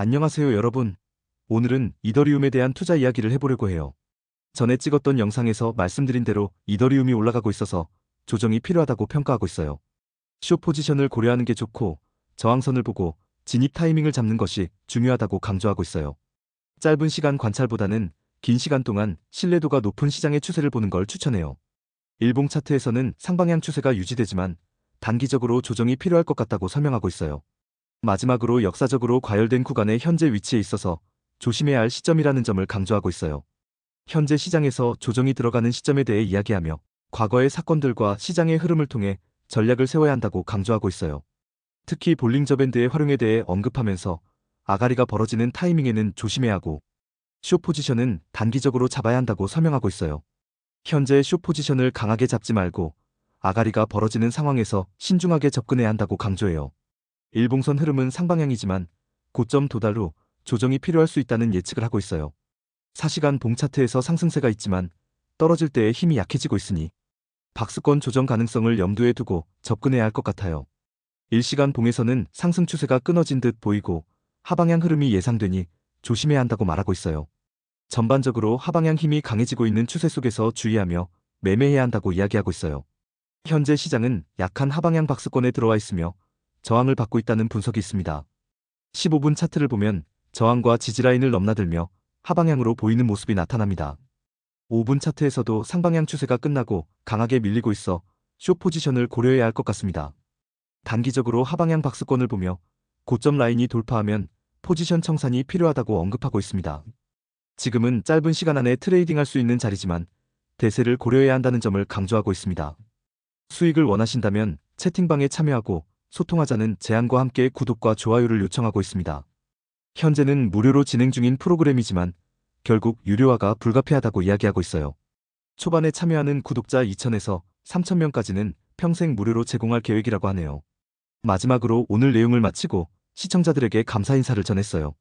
안녕하세요 여러분. 오늘은 이더리움에 대한 투자 이야기를 해보려고 해요. 전에 찍었던 영상에서 말씀드린 대로 이더리움이 올라가고 있어서 조정이 필요하다고 평가하고 있어요. 쇼 포지션을 고려하는 게 좋고 저항선을 보고 진입 타이밍을 잡는 것이 중요하다고 강조하고 있어요. 짧은 시간 관찰보다는 긴 시간 동안 신뢰도가 높은 시장의 추세를 보는 걸 추천해요. 일봉 차트에서는 상방향 추세가 유지되지만 단기적으로 조정이 필요할 것 같다고 설명하고 있어요. 마지막으로 역사적으로 과열된 구간의 현재 위치에 있어서 조심해야 할 시점이라는 점을 강조하고 있어요. 현재 시장에서 조정이 들어가는 시점에 대해 이야기하며 과거의 사건들과 시장의 흐름을 통해 전략을 세워야 한다고 강조하고 있어요. 특히 볼링저 밴드의 활용에 대해 언급하면서 아가리가 벌어지는 타이밍에는 조심해야 하고 쇼 포지션은 단기적으로 잡아야 한다고 설명하고 있어요. 현재 쇼 포지션을 강하게 잡지 말고 아가리가 벌어지는 상황에서 신중하게 접근해야 한다고 강조해요. 일봉선 흐름은 상방향이지만 고점 도달 후 조정이 필요할 수 있다는 예측을 하고 있어요. 4시간 봉차트에서 상승세가 있지만 떨어질 때의 힘이 약해지고 있으니 박스권 조정 가능성을 염두에 두고 접근해야 할 것 같아요. 1시간 봉에서는 상승 추세가 끊어진 듯 보이고 하방향 흐름이 예상되니 조심해야 한다고 말하고 있어요. 전반적으로 하방향 힘이 강해지고 있는 추세 속에서 주의하며 매매해야 한다고 이야기하고 있어요. 현재 시장은 약한 하방향 박스권에 들어와 있으며 저항을 받고 있다는 분석이 있습니다. 15분 차트를 보면 저항과 지지라인을 넘나들며 하방향으로 보이는 모습이 나타납니다. 5분 차트에서도 상방향 추세가 끝나고 강하게 밀리고 있어 쇼 포지션을 고려해야 할 것 같습니다. 단기적으로 하방향 박스권을 보며 고점 라인이 돌파하면 포지션 청산이 필요하다고 언급하고 있습니다. 지금은 짧은 시간 안에 트레이딩할 수 있는 자리지만 대세를 고려해야 한다는 점을 강조하고 있습니다. 수익을 원하신다면 채팅방에 참여하고 소통하자는 제안과 함께 구독과 좋아요를 요청하고 있습니다. 현재는 무료로 진행 중인 프로그램이지만 결국 유료화가 불가피하다고 이야기하고 있어요. 초반에 참여하는 구독자 2,000에서 3,000명까지는 평생 무료로 제공할 계획이라고 하네요. 마지막으로 오늘 내용을 마치고 시청자들에게 감사 인사를 전했어요.